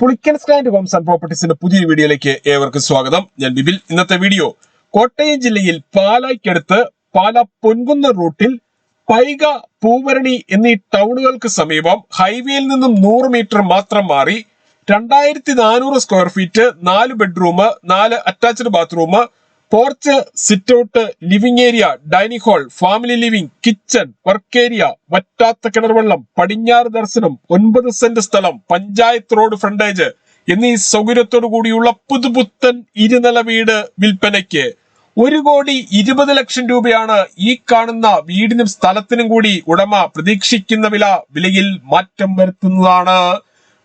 Pulickan land homes and പ്രോപ്പർട്ടീസിന്റെ പുതിയ വീഡിയോയിലേക്ക് ഏവർക്കും സ്വാഗതം. ഞാൻ ബിബിൽ ഇന്നത്തെ വീഡിയോ കോട്ടയം ജില്ലയിൽ പാലായ്ക്കടുത്ത് പാല പൊൻകുന്ന റൂട്ടിൽ പൈക പൂവരണി എന്നീ ടൗണുകൾക്ക് സമീപം ഹൈവേയിൽ നിന്നും നൂറ് മീറ്റർ മാത്രം മാറി രണ്ടായിരത്തി നാനൂറ് സ്ക്വയർ ഫീറ്റ് നാല് ബെഡ്റൂം നാല് attached bathroom porch sit out living area dining hall family living kitchen work area വറ്റാത്ത കിണർവെള്ളം പടിഞ്ഞാറ് ദർശനം ഒൻപത് സെന്റ് സ്ഥലം പഞ്ചായത്ത് റോഡ് ഫ്രണ്ടേജ് എന്നീ സൗകര്യത്തോടു കൂടിയുള്ള പുതുപുത്തൻ ഇരുനില വീട് വിൽപ്പനയ്ക്ക് ഒരു കോടി ഇരുപത് ലക്ഷം രൂപയാണ് ഈ കാണുന്ന വീടിനും സ്ഥലത്തിനും കൂടി ഉടമ പ്രതീക്ഷിക്കുന്ന വില വിലയിൽ മാറ്റം വരുത്തുന്നതാണ്.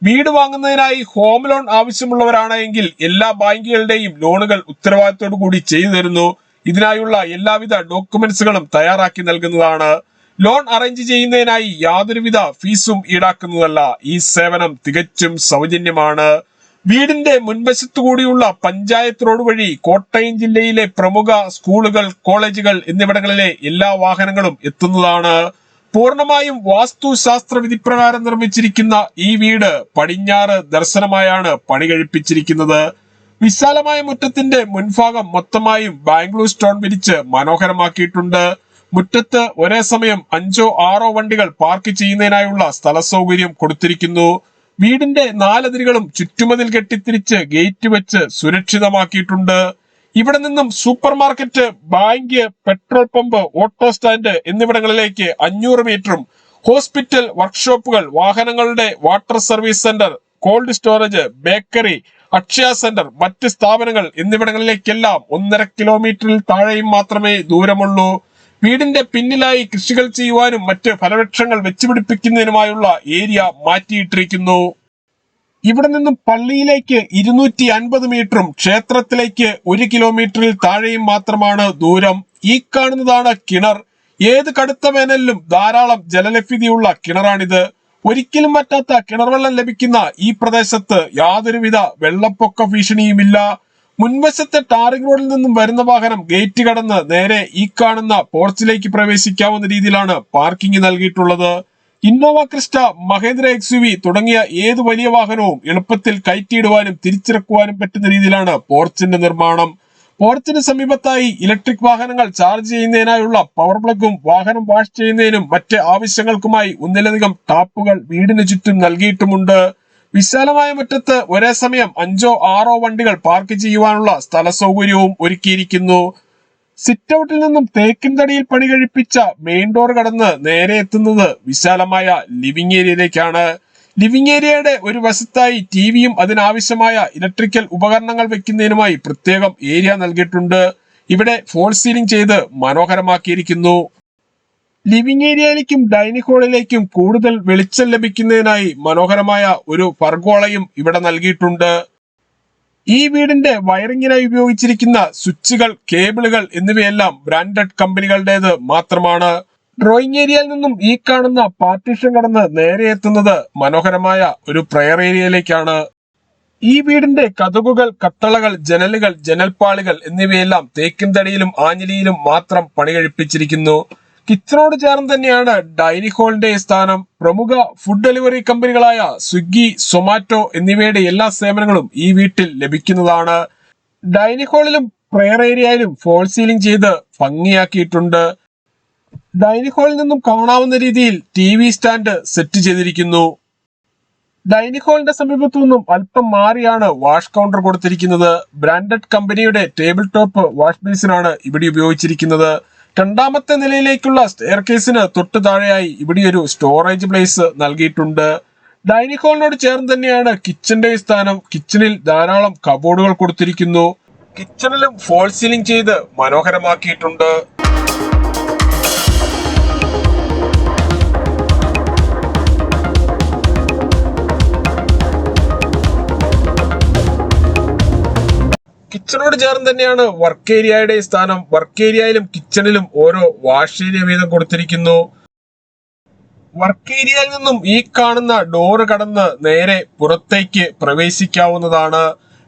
വീട് വാങ്ങുന്നതിനായി ഹോം ലോൺ ആവശ്യമുള്ളവരാണ് എങ്കിൽ എല്ലാ ബാങ്കുകളുടെയും ലോണുകൾ ഉത്തരവാദിത്തോടു കൂടി ചെയ്തു തരുന്നു. ഇതിനായുള്ള എല്ലാവിധ ഡോക്യുമെന്റ്സുകളും തയ്യാറാക്കി നൽകുന്നതാണ്. ലോൺ അറേഞ്ച് ചെയ്യുന്നതിനായി യാതൊരുവിധ ഫീസും ഈടാക്കുന്നതല്ല. ഈ സേവനം തികച്ചും സൗജന്യമാണ്. വീടിന്റെ മുൻവശത്തുകൂടിയുള്ള പഞ്ചായത്ത് റോഡ് വഴി കോട്ടയം ജില്ലയിലെ പ്രമുഖ സ്കൂളുകൾ കോളേജുകൾ എന്നിവിടങ്ങളിലെ എല്ലാ വാഹനങ്ങളും എത്തുന്നതാണ്. പൂർണമായും വാസ്തുശാസ്ത്ര വിധിപ്രകാരം നിർമ്മിച്ചിരിക്കുന്ന ഈ വീട് പടിഞ്ഞാറ് ദർശനമായാണ് പണി കഴിപ്പിച്ചിരിക്കുന്നത് വിശാലമായ മുറ്റത്തിന്റെ മുൻഭാഗം മൊത്തമായും ബാംഗ്ലൂർ സ്റ്റോൺ വിരിച്ച് മനോഹരമാക്കിയിട്ടുണ്ട്. മുറ്റത്ത് ഒരേ സമയം അഞ്ചോ ആറോ വണ്ടികൾ പാർക്ക് ചെയ്യുന്നതിനായുള്ള സ്ഥല സൗകര്യം കൊടുത്തിരിക്കുന്നു. വീടിന്റെ നാലതിരുകളും ചുറ്റുമതിൽ കെട്ടിത്തിരിച്ച് ഗേറ്റ് വെച്ച് സുരക്ഷിതമാക്കിയിട്ടുണ്ട്. ഇവിടെ നിന്നും super market bank petrol pump auto stand എന്നിവിടങ്ങളിലേക്ക് അഞ്ഞൂറ് മീറ്ററും ഹോസ്പിറ്റൽ വർക്ക്ഷോപ്പുകൾ വാഹനങ്ങളുടെ water service centre cold storage bakery Akshaya centre മറ്റ് സ്ഥാപനങ്ങൾ എന്നിവിടങ്ങളിലേക്കെല്ലാം ഒന്നര കിലോമീറ്ററിൽ താഴെയും മാത്രമേ ദൂരമുള്ളൂ. വീടിന്റെ പിന്നിലായി കൃഷികൾ ചെയ്യുവാനും മറ്റ് ഫലവൃക്ഷങ്ങൾ വെച്ചുപിടിപ്പിക്കുന്നതിനുമായുള്ള ഏരിയ മാറ്റിയിട്ടിരിക്കുന്നു. ഇവിടെ നിന്നും പള്ളിയിലേക്ക് ഇരുന്നൂറ്റി അൻപത് മീറ്ററും ക്ഷേത്രത്തിലേക്ക് ഒരു കിലോമീറ്ററിൽ താഴെയും മാത്രമാണ് ദൂരം. ഈ കാണുന്നതാണ് കിണർ. ഏത് കടുത്ത വേനലിലും ധാരാളം ജലലഭ്യതയുള്ള കിണറാണിത്. ഒരിക്കലും പറ്റാത്ത കിണർവെള്ളം ലഭിക്കുന്ന ഈ പ്രദേശത്ത് യാതൊരുവിധ വെള്ളപ്പൊക്ക ഭീഷണിയുമില്ല. മുൻവശത്തെ ടാറിംഗ് റോഡിൽ നിന്നും വരുന്ന വാഹനം ഗേറ്റ് കടന്ന് നേരെ ഈ കാണുന്ന പോർച്ചിലേക്ക് പ്രവേശിക്കാവുന്ന രീതിയിലാണ് പാർക്കിംഗ് നൽകിയിട്ടുള്ളത്. Innova Crysta Mahindra X V തുടങ്ങിയ ഏത് വലിയ വാഹനവും എളുപ്പത്തിൽ കയറ്റിയിടുവാനും തിരിച്ചിറക്കുവാനും പറ്റുന്ന രീതിയിലാണ് പോർച്ചിന്റെ നിർമ്മാണം. പോർച്ചിന് സമീപത്തായി ഇലക്ട്രിക് വാഹനങ്ങൾ ചാർജ് ചെയ്യുന്നതിനായുള്ള പവർ പ്ലഗും വാഹനം വാഷ് ചെയ്യുന്നതിനും മറ്റ് ആവശ്യങ്ങൾക്കുമായി ഒന്നിലധികം ടാപ്പുകൾ വീടിന് ചുറ്റും നൽകിയിട്ടുമുണ്ട്. വിശാലമായ മുറ്റത്ത് ഒരേ സമയം അഞ്ചോ ആറോ വണ്ടികൾ പാർക്ക് ചെയ്യുവാനുള്ള സ്ഥല സൗകര്യവും ഒരുക്കിയിരിക്കുന്നു. സിറ്റ് നിന്നും തേക്കിൻ തടിയിൽ പണി കഴിപ്പിച്ച മെയിൻ ഡോർ കടന്ന് നേരെ എത്തുന്നത് വിശാലമായ ലിവിംഗ് ഏരിയയിലേക്കാണ്. ലിവിംഗ് ഏരിയയുടെ ഒരു വശത്തായി ടിവിയും അതിനാവശ്യമായ ഇലക്ട്രിക്കൽ ഉപകരണങ്ങൾ വെക്കുന്നതിനുമായി പ്രത്യേകം ഏരിയ നൽകിയിട്ടുണ്ട്. ഇവിടെ ഫോൾ സീലിംഗ് ചെയ്ത് മനോഹരമാക്കിയിരിക്കുന്നു. ലിവിംഗ് ഏരിയയിലേക്കും ഡൈനിങ് ഹാളിലേക്കും കൂടുതൽ വെളിച്ചം ലഭിക്കുന്നതിനായി മനോഹരമായ ഒരു ഫർഗോളയും ഇവിടെ നൽകിയിട്ടുണ്ട്. ഈ വീടിന്റെ വയറിങ്ങിനായി ഉപയോഗിച്ചിരിക്കുന്ന സ്വിച്ചുകൾ കേബിളുകൾ എന്നിവയെല്ലാം ബ്രാൻഡഡ് കമ്പനികളുടേത് മാത്രമാണ്. ഡ്രോയിങ് ഏരിയയിൽ നിന്നും ഈ കാണുന്ന പാർട്ടീഷൻ കടന്ന് നേരെ എത്തുന്നത് മനോഹരമായ ഒരു പ്രയർ ഏരിയയിലേക്കാണ്. ഈ വീടിന്റെ കതകുകൾ കട്ടളകൾ ജനലുകൾ ജനൽപ്പാളികൾ എന്നിവയെല്ലാം തേക്കിൻ തടിയിലും ആഞ്ഞിലിയിലും മാത്രം പണി കഴിപ്പിച്ചിരിക്കുന്നു കിച്ചണോട് ചേർന്ന് തന്നെയാണ് ഡൈനിങ് ഹാളിന്റെ സ്ഥാനം. പ്രമുഖ ഫുഡ് ഡെലിവറി കമ്പനികളായ സ്വിഗ്ഗി സൊമാറ്റോ എന്നിവയുടെ എല്ലാ സേവനങ്ങളും ഈ വീട്ടിൽ ലഭിക്കുന്നതാണ്. ഡൈനിങ് ഹാളിലും പ്രെയർ ഏരിയയിലും ഫോൾ സീലിംഗ് ചെയ്ത് ഭംഗിയാക്കിയിട്ടുണ്ട്. ഡൈനിങ് ഹാളിൽ നിന്നും കാണാവുന്ന രീതിയിൽ ടി വി സ്റ്റാൻഡ് സെറ്റ് ചെയ്തിരിക്കുന്നു. ഡൈനിങ് ഹാളിന്റെ സമീപത്തു നിന്നും അല്പം മാറിയാണ് വാഷ് കൗണ്ടർ കൊടുത്തിരിക്കുന്നത്. ബ്രാൻഡഡ് കമ്പനിയുടെ ടേബിൾ ടോപ്പ് വാഷ് ബേസിനാണ് ഇവിടെ ഉപയോഗിച്ചിരിക്കുന്നത്. രണ്ടാമത്തെ നിലയിലേക്കുള്ള സ്റ്റെയർ കേസിന് തൊട്ട് താഴെയായി ഇവിടെ ഒരു സ്റ്റോറേജ് പ്ലേസ് നൽകിയിട്ടുണ്ട്. ഡൈനിങ് ഹാളിനോട് ചേർന്ന് തന്നെയാണ് കിച്ചന്റെ സ്ഥാനം. കിച്ചണിൽ ധാരാളം കബോർഡുകൾ കൊടുത്തിരിക്കുന്നു. കിച്ചണിലും ഫോൾ സീലിംഗ് ചെയ്ത് മനോഹരമാക്കിയിട്ടുണ്ട്. കിച്ചണോട് ചേർന്ന് തന്നെയാണ് വർക്ക് ഏരിയയുടെ സ്ഥാനം. വർക്ക് ഏരിയയിലും കിച്ചണിലും ഓരോ വാഷ് ഏരിയ വീതം കൊടുത്തിരിക്കുന്നു. വർക്ക് ഏരിയയിൽ നിന്നും ഈ കാണുന്ന ഡോറ് കടന്ന് നേരെ പുറത്തേക്ക് പ്രവേശിക്കാവുന്നതാണ്.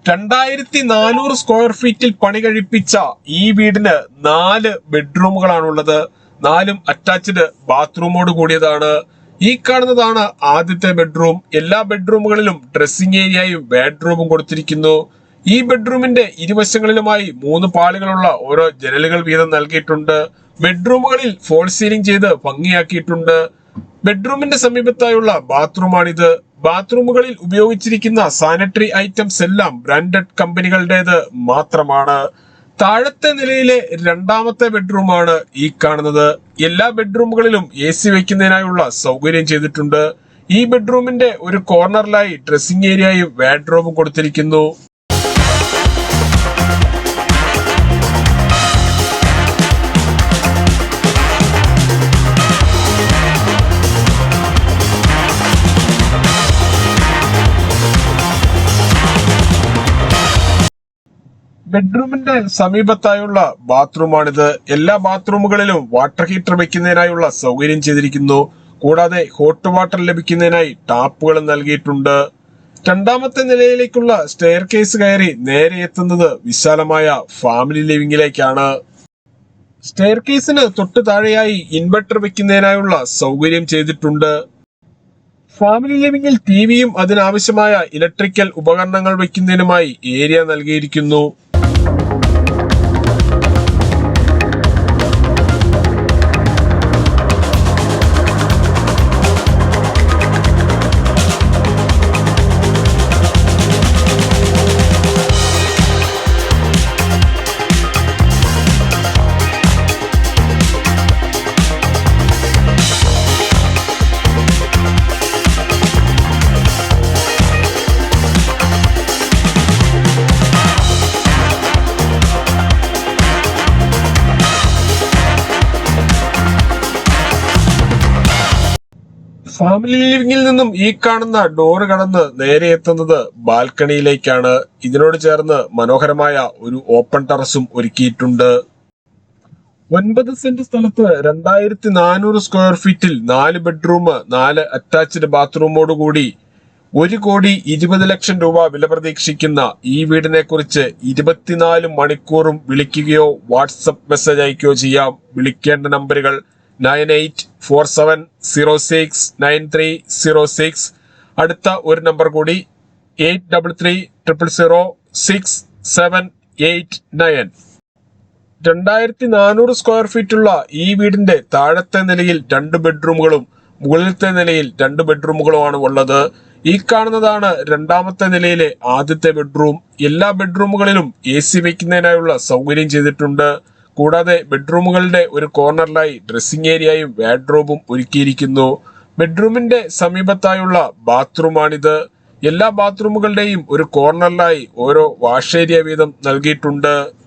രണ്ടായിരത്തി നാനൂറ് സ്ക്വയർ ഫീറ്റിൽ പണി കഴിപ്പിച്ച ഈ വീടിന് നാല് ബെഡ്റൂമുകളാണുള്ളത് നാലും അറ്റാച്ച്ഡ് ബാത്റൂമോട് കൂടിയതാണ്. ഈ കാണുന്നതാണ് ആദ്യത്തെ ബെഡ്റൂം എല്ലാ ബെഡ്റൂമുകളിലും ഡ്രസ്സിംഗ് ഏരിയയും ബെഡ്റൂമും കൊടുത്തിരിക്കുന്നു. ഈ ബെഡ്റൂമിന്റെ ഇരുവശങ്ങളിലുമായി മൂന്ന് പാളികളുള്ള ഓരോ ജനലുകൾ വീതം നൽകിയിട്ടുണ്ട്. ബെഡ്റൂമുകളിൽ ഫോൾ സീലിംഗ് ചെയ്ത് ഭംഗിയാക്കിയിട്ടുണ്ട്. ബെഡ്റൂമിന്റെ സമീപത്തായുള്ള ബാത്റൂമാണിത്. ബാത്റൂമുകളിൽ ഉപയോഗിച്ചിരിക്കുന്ന സാനിറ്ററി ഐറ്റംസ് എല്ലാം ബ്രാൻഡഡ് കമ്പനികളുടേത് മാത്രമാണ്. താഴത്തെ നിലയിലെ രണ്ടാമത്തെ ബെഡ്റൂമാണ് ഈ കാണുന്നത്. എല്ലാ ബെഡ്റൂമുകളിലും എ സി വയ്ക്കുന്നതിനായുള്ള സൗകര്യം ചെയ്തിട്ടുണ്ട്. ഈ ബെഡ്റൂമിന്റെ ഒരു കോർണറിലായി ഡ്രസ്സിംഗ് ഏരിയയും വാഡ്രോബും കൊടുത്തിരിക്കുന്നു. ബെഡ്റൂമിന്റെ സമീപത്തായുള്ള ബാത്റൂമാണിത്. എല്ലാ ബാത്റൂമുകളിലും വാട്ടർ ഹീറ്റർ വെക്കുന്നതിനായുള്ള സൗകര്യം ചെയ്തിരിക്കുന്നു. കൂടാതെ ഹോട്ട് വാട്ടർ ലഭിക്കുന്നതിനായി ടാപ്പുകൾ നൽകിയിട്ടുണ്ട്. രണ്ടാമത്തെ നിലയിലേക്കുള്ള സ്റ്റെയർ കേസ് കയറി നേരെ എത്തുന്നത് വിശാലമായ ഫാമിലി ലിവിംഗിലേക്കാണ്. സ്റ്റെയർ കേസിന് തൊട്ട് താഴെയായി ഇൻവെർട്ടർ വെക്കുന്നതിനായുള്ള സൗകര്യം ചെയ്തിട്ടുണ്ട്. ഫാമിലി ലിവിംഗിൽ ടി വിയും അതിനാവശ്യമായ ഇലക്ട്രിക്കൽ ഉപകരണങ്ങൾ വെക്കുന്നതിനുമായി ഏരിയ നൽകിയിരിക്കുന്നു. ഫാമിലി ലിവിംഗിൽ നിന്നും ഈ കാണുന്ന ഡോറ് കടന്ന് നേരെ എത്തുന്നത് ബാൽക്കണിയിലേക്കാണ്. ഇതിനോട് ചേർന്ന് മനോഹരമായ ഒരു ഓപ്പൺ ടെറസും ഒരുക്കിയിട്ടുണ്ട്. ഒൻപത് സെന്റ് സ്ഥലത്ത് രണ്ടായിരത്തി നാനൂറ് സ്ക്വയർ ഫീറ്റിൽ നാല് ബെഡ്റൂം നാല് അറ്റാച്ച്ഡ് ബാത്റൂമോടുകൂടി ഒരു കോടി ഇരുപത് ലക്ഷം രൂപ വില പ്രതീക്ഷിക്കുന്ന ഈ വീടിനെ കുറിച്ച് ഇരുപത്തിനാല് മണിക്കൂറും വിളിക്കുകയോ വാട്സപ്പ് മെസ്സേജ് അയക്കുകയോ ചെയ്യാം. വിളിക്കേണ്ട നമ്പറുകൾ nine eight four seven zero six nine three zero six. അടുത്ത ഒരു നമ്പർ കൂടി eight double three triple zero six seven eight nine. രണ്ടായിരത്തി നാനൂറ് സ്ക്വയർ ഫീറ്റുള്ള ഈ വീടിന്റെ താഴത്തെ നിലയിൽ രണ്ട് ബെഡ്റൂമുകളും മുകളിലത്തെ നിലയിൽ രണ്ട് ബെഡ്റൂമുകളുമാണ് ഉള്ളത്. ഈ കാണുന്നതാണ് രണ്ടാമത്തെ നിലയിലെ ആദ്യത്തെ ബെഡ്റൂം എല്ലാ ബെഡ്റൂമുകളിലും എ സി വയ്ക്കുന്നതിനായുള്ള സൗകര്യം ചെയ്തിട്ടുണ്ട്. കൂടാതെ ബെഡ്റൂമുകളുടെ ഒരു കോർണറിലായി ഡ്രസ്സിംഗ് ഏരിയയും വാഡ്രോബും ഒരുക്കിയിരിക്കുന്നു. ബെഡ്റൂമിന്റെ സമീപത്തായുള്ള ബാത്റൂമാണിത്. എല്ലാ ബാത്റൂമുകളുടെയും ഒരു കോർണറിലായി ഓരോ വാഷ് ഏരിയ വീതം നൽകിയിട്ടുണ്ട്.